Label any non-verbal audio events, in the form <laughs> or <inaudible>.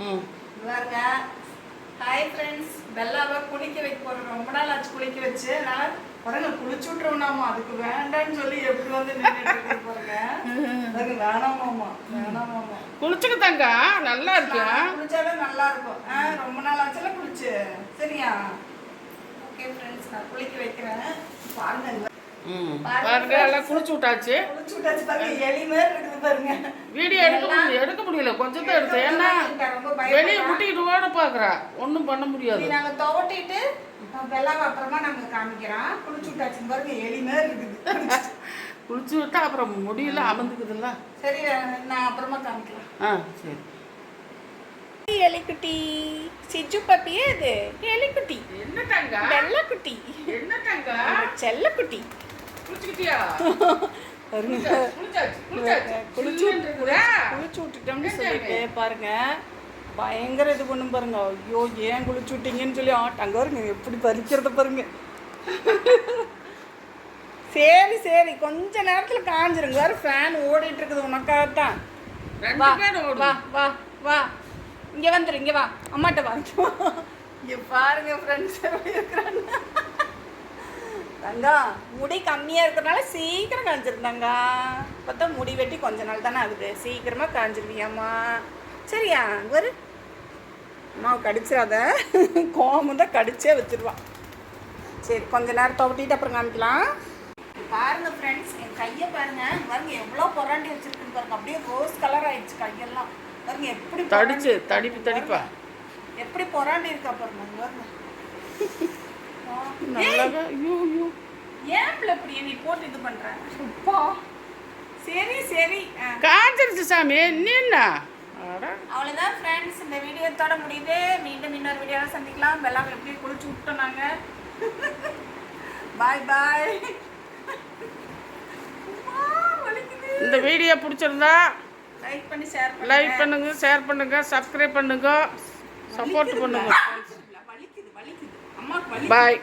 பாருங்க hi friends பெல்லாவை குளிக்க வைக்க போறோம் ரொம்ப நாள் ஆச்சு குளிக்க வச்சு. அதனால பாருங்க குளிச்சு விட்டுருவோம் அதுக்கு வேண்டாம்னு சொல்லி எப்படி வந்து நின்றுட்டு பாருங்க. அதுக்கு வேணாமாமா. வேணாமாமா. நல்லா இருக்கு நான் குளிச்சாலும் நல்லா இருக்கும். ஆ, ரொம்ப நாள் ஆச்சுல குளிச்சு. சரியா? ஓகே ஃப்ரெண்ட்ஸ் நான் குளிக்க வைக்கிறேன். பாருங்க பாருங்க எல்லாம் குளிச்சு விட்டாச்சு. குளிச்சு விட்டாச்சு பாருங்க எலி மாதிரி பாருங்க. வீடியோ எடுக்க முடியல எடுக்க முடியல. கொஞ்சம் தான் எடுத்தேன். ஏன்னா வெளியே. முட்டிக்கிட்டு ஓட பார்க்குறா ஒன்றும் பண்ண முடியாது. நாங்க துவட்டிட்டு வெள்ளாவை அப்புறமா நாங்க காமிக்கிறோம். குளிச்சு விட்டாச்சு பாருங்க எலி மாதிரி இருக்குது. குளிச்சு விட்டா அப்புறம் முடியல அமர்ந்துக்குதுல்ல. சரி நான் அப்புறமா காமிக்கலாம் ஆ சரி. எலிக்குட்டி. சிஜு பப்பியே இது? எலிக்குட்டி. என்ன தங்க வெள்ளக்குட்டி. என்ன தங்க செல்லக்குட்டி. குளிச்சுக்கிட்டியா? <laughs> பாருங்க குளிச்சு குளிச்சு விட்டுட்டோம்னு சொல்லிட்டு பாருங்க. பயங்கர இது பண்ணும் பாருங்க. ஐயோ ஏன் குளிச்சு விட்டீங்கன்னு சொல்லி ஆட்டாங்க பாருங்க. எப்படி பறிக்கிறத பாருங்க. சரி சரி. கொஞ்ச நேரத்துல காஞ்சிருங்க வேற ஃபேன் ஓடிட்டு இருக்குது உனக்காகத்தான். ரெண்டு வா வா வா வா. இங்க வந்துரு இங்க வா. அம்மாட்ட வா. இங்க பாருங்க ஃப்ரெண்ட்ஸ் இருக்கிறாங்க. தங்கா முடி கம்மியா இருக்கிறனால சீக்கிரம் காஞ்சிருந்தாங்க. பார்த்தா முடி வெட்டி கொஞ்ச நாள் தானே ஆகுது. சீக்கிரமா காஞ்சிருவியாம்மா. சரியா ஒரு அம்மாவை கடிச்சிடாத. கோமம் தான் கடிச்சே வச்சிருவான் சரி கொஞ்ச நேரம் துவட்டிட்டு அப்புறம் காமிக்கலாம். பாருங்க ஃப்ரெண்ட்ஸ் என் கையை பாருங்க. பாருங்க எவ்வளோ பொறாண்டி வச்சிருக்குன்னு பாருங்க. அப்படியே ரோஸ் கலர் ஆயிடுச்சு கையெல்லாம். பாருங்க எப்படி தடிச்சு தடிப்பு தடிப்பா. எப்படி பொறாண்டி இருக்கா பாருங்க பாருங்க. நல்லாவே ஐயோ ஐயோ. ஏன் இப்படி நீ போட்டு இது பண்ற? அப்பா சரி சரி. காஞ்சிருச்சு சாமி. என்ன? அவ்வளோதான் ஃப்ரெண்ட்ஸ் இந்த வீடியோத்தோட முடியுது. மீண்டும் இன்னொரு வீடியோவில் சந்திக்கலாம். வெள்ளாம எப்படி குளிச்சு விட்டோம் நாங்கள் பாய் பாய் இந்த வீடியோ பிடிச்சிருந்தா லைக் பண்ணி ஷேர் பண்ணுங்க. லைக் பண்ணுங்க ஷேர் பண்ணுங்க சப்ஸ்கிரைப் பண்ணுங்க. சப்போர்ட் பண்ணுங்க. வலிக்குது வலிக்குது. பாய்